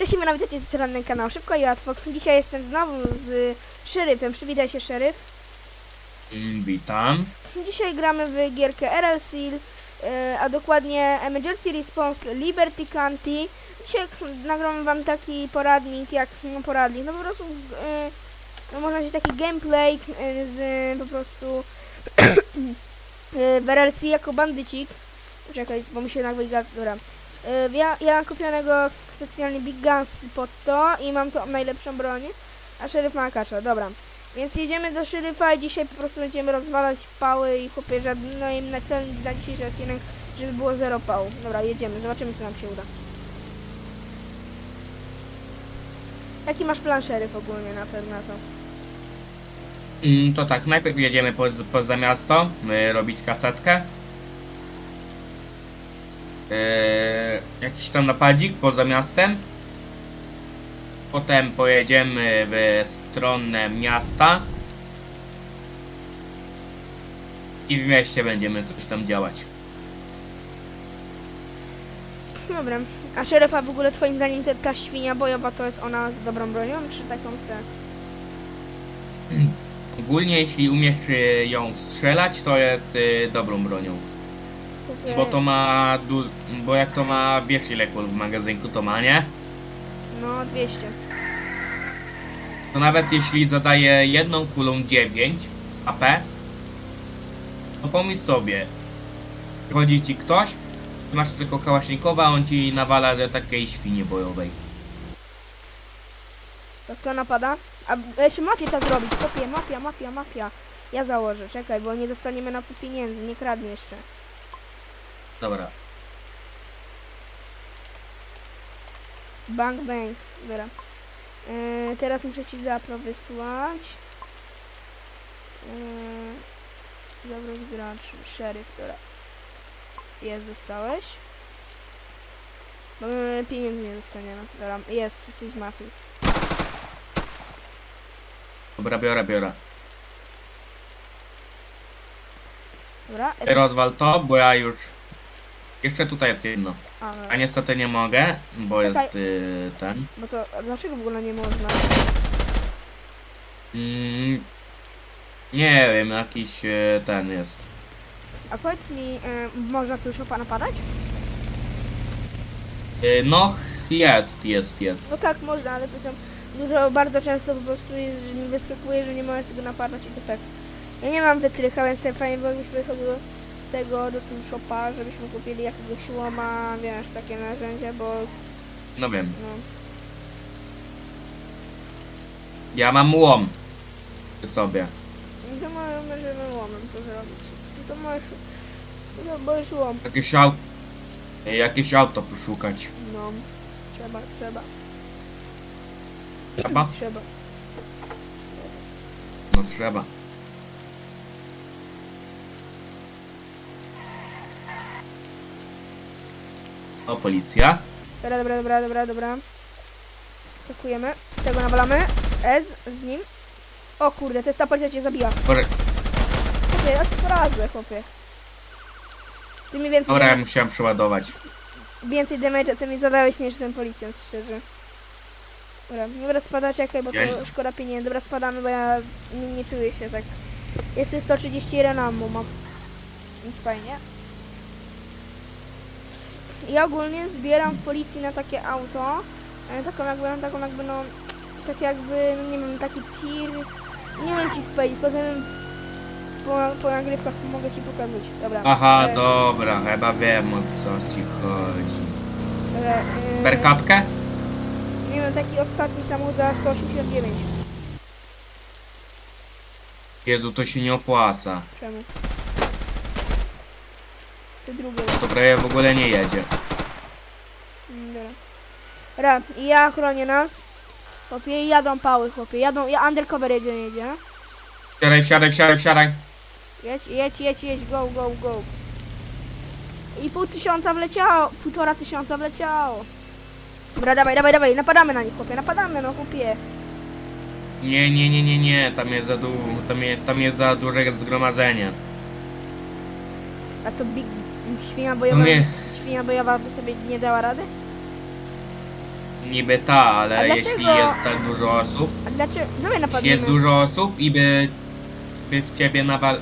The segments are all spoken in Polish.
Cześć, my witajcie z ranny kanał Szybko i łatwo. Dzisiaj jestem znowu z szeryfem. Przywitaj się szeryf. Witam. Dzisiaj gramy w gierkę RL Seal, e, a dokładnie Emergency Response Liberty County. Dzisiaj nagramy wam taki poradnik, jak no poradnik, no po prostu e, no można się taki gameplay e, z po prostu w RL Seal jako bandycik. Czekaj, bo mi się nagle dobra. Ja, ja mam kupionego specjalnie Big Guns pod to i mam tą najlepszą broń, a szeryf ma kacza, dobra. Więc jedziemy do szeryfa i dzisiaj po prostu będziemy rozwalać pały i chłopie żadny, i na cel na dzisiejszy odcinek, żeby było zero pał. Dobra, jedziemy, zobaczymy co nam się uda. Jaki masz plan szeryf ogólnie na pewno to? Mm, To tak, najpierw jedziemy po, poza miasto, y, robić kasetkę. Yy, jakiś tam napadzik poza miastem. Potem pojedziemy w stronę miasta. I w mieście będziemy coś tam działać. Dobra, a szeryfa w ogóle twoim zdaniem te, ta świnia bojowa to jest ona z dobrą bronią, czy taką se? Ogólnie jeśli umiesz y, ją strzelać, to jest y, dobrą bronią. Bo to ma du- bo jak to ma wiesz ile kul w magazynku to ma, nie? No, 200. To nawet jeśli zadaje jedną kulą 9 AP, to pomyśl sobie, chodzi ci ktoś, masz tylko kałasznikowa, on ci nawala do takiej świni bojowej. To kto napada? A jeszcze mafię trzeba zrobić, kopie, mafia, mafia, mafia. Ja założę, czekaj, bo nie dostaniemy na pół pieniędzy, nie kradnie jeszcze. Dobra. Bang, bang, dobra. Yy, teraz muszę ci zapro wysłać. Yy, zabrać gracz, szeryf, dobra. Jest, dostałeś. Bo my pieniędzy nie dostaniemy. Dobra, jest, jesteś z mafii. Dobra, biorę, biorę. Dobra, rozwal to, bo ja już... Jeszcze tutaj jest jedno. a, A niestety nie mogę, bo Czekaj. jest y, ten. bo to, a dlaczego w ogóle nie można? Mm, nie wiem, jakiś y, ten jest. A powiedz mi, yy, można tu już opa napadać? Y, no, jest, jest, jest. No tak, można, ale to tam dużo, bardzo często po prostu jest, że mi wyskakuje, że nie możesz tego napadać i to tak. Ja nie mam wytrycha, więc fajnie byłoby wychodził do tego, do tego shopa, żebyśmy kupili jakiegoś łoma, wiesz, takie narzędzia, bo No wiem. no, Ja mam łom przy sobie. no to mo- możemy łomem to zrobić. No to możesz, no to możesz łom. Jakieś auto. Jakieś auto poszukać. No, trzeba, trzeba, Trzeba? trzeba. No trzeba. O, policja. Dobra, dobra, dobra, dobra, dobra. Atakujemy, tego nawalamy, S z nim. O kurde, to jest ta policja cię zabija. Dobra, Chłopie, ja to poradzę, chłopie. Ty mi więcej, dobra ja dam- musiałem przeładować. więcej damage'a ty mi zadałeś niż ten policjant, szczerze. Dobra, dobra spada, czekaj, bo to nie- szkoda pieniędzy. Dobra, spadamy, bo ja nie, nie czuję się tak. Jeszcze 131 ammo mam. Więc fajnie. Ja ogólnie zbieram w policji na takie auto. e, Taką jakby, taką jakby no, tak jakby, no nie wiem, taki tir. Nie wiem ci powiedzieć, poza tym po, po nagrywkach mogę ci pokazać. Dobra. Aha, e, dobra, chyba wiem o co ci chodzi. Dobra, e? Nie wiem, taki ostatni samochód za 189. Jezu, to się nie opłaca. Czemu? Ty drugie. To prawie w ogóle nie jedzie. Dobra. Dobra, i ja chronię nas. Chłopie, i jadą pały, chłopie. Jadą, ja undercover jedzie, nie jedzie. Wsiadaj, wsiadaj, wsiadaj, wsiadaj. Jedź, jedź, jedź, jedź, go, go, go. I pół tysiąca wleciało, półtora tysiąca wleciało. Dobra, dawaj, dawaj, dawaj, napadamy na nich, chłopie, napadamy, no chłopie. Nie, nie, nie, nie, nie, tam jest za du tam jest, tam jest za duże zgromadzenie. A co, big, świnia To bojowa, nie, świnia bojowa by sobie nie dała rady? Niby ta, ale A jeśli dlaczego- jest tak dużo osób, A dlaczego? No my jeśli napadniemy. jest dużo osób i by, by w ciebie nawal...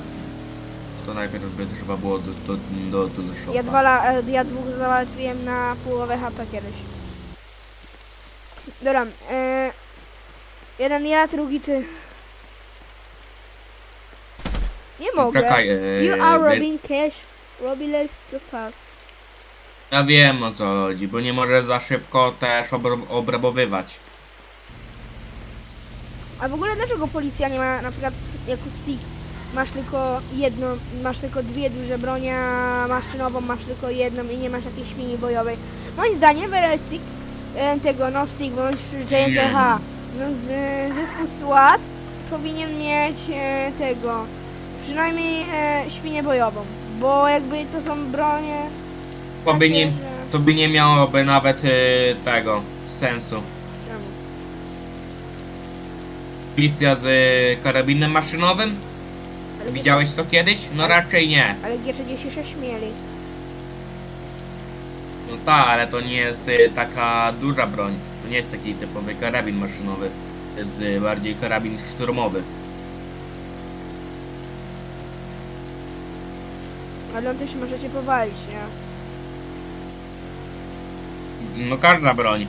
To najpierw by trzeba było do, do, do, do, do. Ja, dwa, la- e, ja dwóch załatwiłem na połowę HP kiedyś. Dobra, e, jeden ja, drugi ty. Nie mogę. Czekaj, e, You are wy- robbing cash. Robbie less too fast. Ja wiem o co chodzi, bo nie może za szybko też obro- obrabowywać. A w ogóle dlaczego policja nie ma na przykład jako SIG masz tylko jedną, masz tylko dwie duże bronie, maszynową masz tylko jedną i nie masz jakiejś mini bojowej. Moim zdaniem w RL SIG e, tego no SIG bądź JSH no, z, zespół SWAT powinien mieć e, tego przynajmniej e, świnię bojową, bo jakby to są bronie To by nie, to by nie miałoby nawet e, tego sensu. Czemu? Z e, karabinem maszynowym? Ale Widziałeś to kiedyś? No raczej nie. Ale G36 mieli. No tak, ale to nie jest e, taka duża broń. To nie jest taki typowy karabin maszynowy. To jest e, bardziej karabin szturmowy. Ale on też może cię powalić, nie? No każda broń.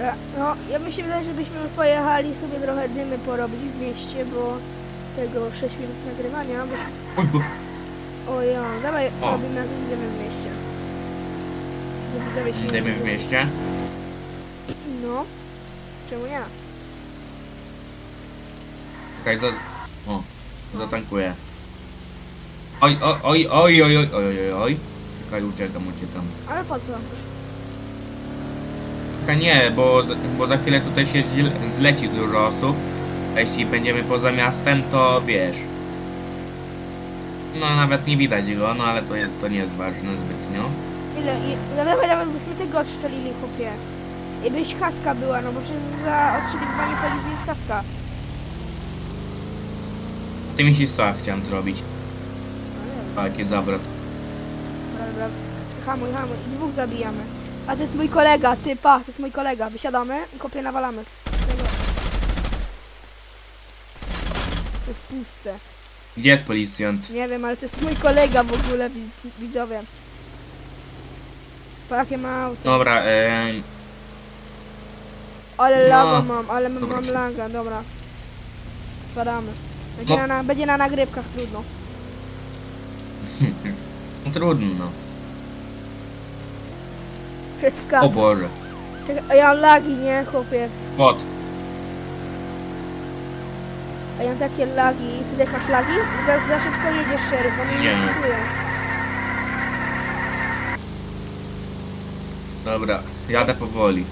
E, No, ja mi się wydaje, żebyśmy pojechali sobie trochę dymy porobić w mieście, bo tego 6 minut nagrywania, bo... Uj, bu- O ja, dawaj O. robimy jakieś dymy w mieście. Żeby widzowie się nie Dymy w mieście. No, czemu nie? Czekaj, to... O, zatankuję. Oj, oj, oj, oj, oj, oj, oj, oj, oj. Czekaj, uciekam, uciekam. Ale po co? Czekaj, nie, bo, bo za chwilę tutaj się zle- zleci dużo osób. A jeśli będziemy poza miastem, to wiesz. No nawet nie widać go, no ale to, jest, to nie jest ważne zbytnio. Ile? i- No dawaj, nawet byśmy tego odstrzelili, chłopie. I byś kaska była, no bo przecież za odstrzeliwanie policji jest kaska. Ty mi się chciałem zrobić. No nie wiem. Taki zawrot. Dobra, dobra. Hamuj, hamuj. I dwóch zabijamy. A to jest mój kolega, ty, pa, to jest mój kolega. Wysiadamy i kopię nawalamy. Tego. To jest puste. Gdzie jest policjant? Nie wiem, ale to jest mój kolega w ogóle, wi- widzowie. Pa, jakie ma auto. Dobra, em, Ale no. laga mam, ale mam, Dobra, mam laga, dobra. Spadamy. Będzie, No. na, będzie na nagrywkach trudno. no trudno. no. Wszystko. O Boże. Czekaj, a ja mam lagi, nie, chłopie. Kot. A ja mam takie lagi. Ty jak masz lagi? Za, za szybko jedziesz, szeryf, bo mnie nie Nie. czytuje. Dobra, jadę powoli.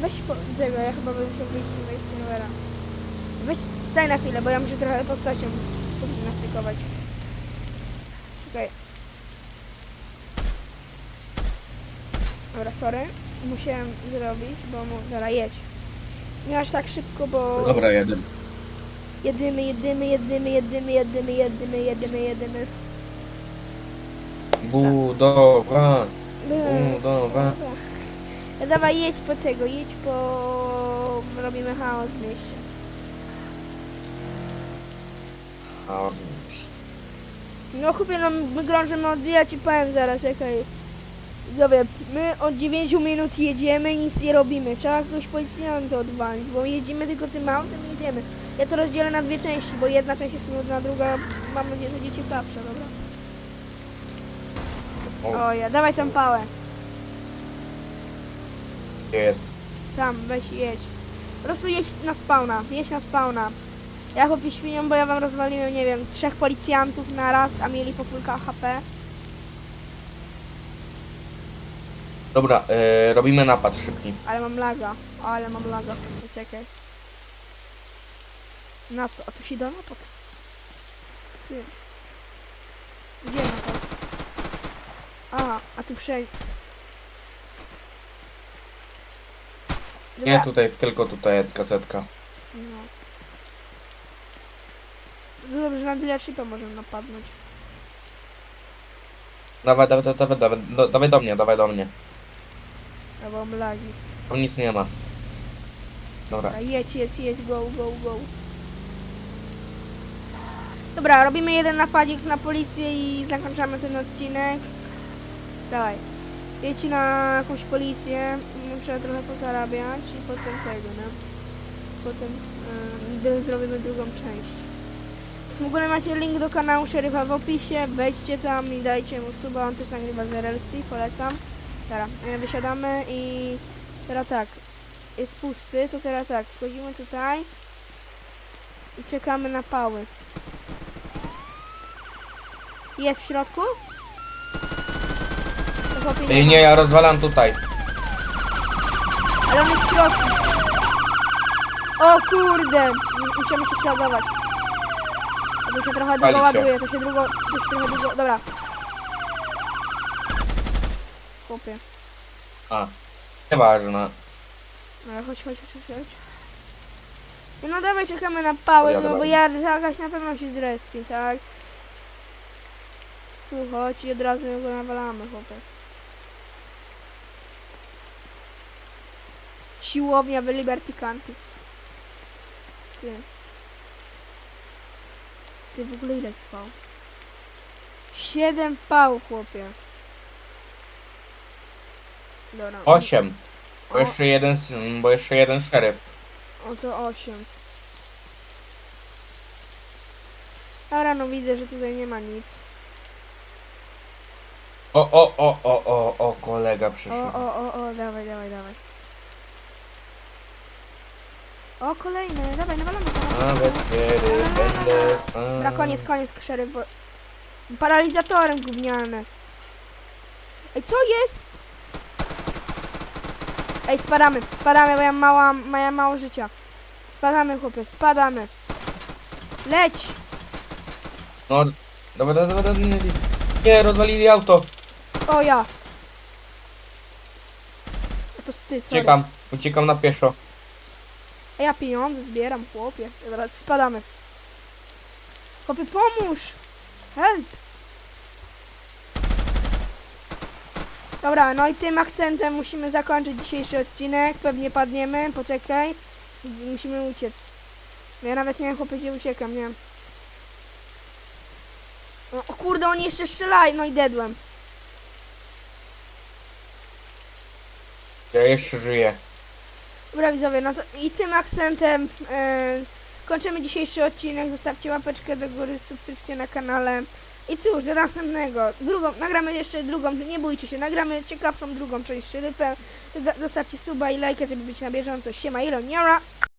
Weź po tego, ja chyba będę musiał wyjść z mojego serwera. Weź, staj na chwilę, bo ja muszę trochę postacią gimnastykować. Czekaj. Dobra, sorry. Musiałem zrobić, bo mu... Dobra, jedź. Nie aż tak szybko, bo... Dobra, jadę. Jedymy, jedymy, jedymy, jedymy, jedymy, jedymy, jedymy, jedymy. Budowa. Dobra. Budowa. No dawaj, jedź po tego, jedź po... Robimy chaos w mieście. No chłopie, no my grążymy odbijać i powiem zaraz, czekaj. Dobra, my od 9 minut jedziemy i nic nie robimy. Trzeba kogoś policjanta odwalić, bo jedziemy tylko tym autem i jedziemy. Ja to rozdzielę na dwie części, bo jedna część jest nudna, druga mam nadzieję, że będzie ciekawsza, dobra? O ja, dawaj tą pałę. Gdzie jest? Tam, weź jedź. Po prostu jedź na spawna, jedź na spawna. Ja chłopie świnią, bo ja wam rozwaliłem, nie wiem, trzech policjantów na raz, a mieli po kilka HP. Dobra, e, robimy napad szybki. Ale mam laga, ale mam laga, czekaj. Na co? A tu się da napad? Ty. Gdzie napad? Aha, a tu wszędzie. Nie tutaj, tylko tutaj jest kasetka. No. Dobrze, że na dealershipa możemy napadnąć. Dawaj, dawaj, dawaj, dawaj, dawaj, do, dawaj do mnie, dawaj do mnie. Ja mam lagi. Tam nic nie ma. Dobra. Dobra, jedź, jedź, jedź, go, go, go. Dobra, robimy jeden napadzik na policję i zakończamy ten odcinek. Dawaj. Jedź na jakąś policję, muszę trochę pozarabiać i potem tego, no. Potem yy, zrobimy drugą część. W ogóle macie link do kanału Szeryfa w opisie, wejdźcie tam i dajcie mu suba, on też nagrywa z RLC, polecam. Dobra, e, wysiadamy i teraz tak, jest pusty, to teraz tak, wchodzimy tutaj i czekamy na pały. Jest w środku? Chłopie Ej, nie, ja rozwalam tutaj. Ale on jest w środku. O kurde! Musimy się przeładować. To się trochę Pali długo się. ładuje, to się długo, to się trochę długo, dobra. Chłopie. A, nieważne. No chodź, chodź, chodź, chodź. No, no dawaj, czekamy na pały, Jadę no bo bardzo. ja jakaś na pewno się zrespi, tak? Tu chodź i od razu go nawalamy, chłopie. Siłownia w Liberty County. Ty. Ty w ogóle ile spał? Siedem pał, chłopie. Dobra. Osiem. Bo O. jeszcze jeden, s- bo jeszcze jeden szeryf. Oto 8. Dobra, no widzę, że tutaj nie ma nic. O, o, o, o, o, o, kolega O, przyszedł. o, o, o, dawaj, dawaj, dawaj. O, kolejny, dawaj, nawalamy to. Nawet kiedy będę sam. Dobra, koniec, koniec, szeryf, bo... Paralizatorem gówniane. Ej, co jest? Ej, spadamy, spadamy, bo ja mała, moja mało życia. Spadamy, chłopie, spadamy. Leć! No, dobra, dobra, dobra, nie, nie, rozwalili auto. O, ja. A to ty, sorry. Uciekam, uciekam na pieszo. Ja pieniądze zbieram, chłopie. Dobra, spadamy. Chłopie, pomóż! Help! Dobra, no i tym akcentem musimy zakończyć dzisiejszy odcinek. Pewnie padniemy, poczekaj. Musimy uciec. Ja nawet nie wiem, chłopie, gdzie uciekam, nie wiem. O kurde, oni jeszcze strzelają, no i dedłem. Ja jeszcze żyję. Dobra widzowie, no to i tym akcentem e, kończymy dzisiejszy odcinek. Zostawcie łapeczkę do góry, subskrypcję na kanale. I cóż, do następnego. Drugą, nagramy jeszcze drugą, nie bójcie się, nagramy ciekawszą drugą część Szyrypę. Zostawcie suba i lajkę, żeby być na bieżąco. Siema, Iloniara.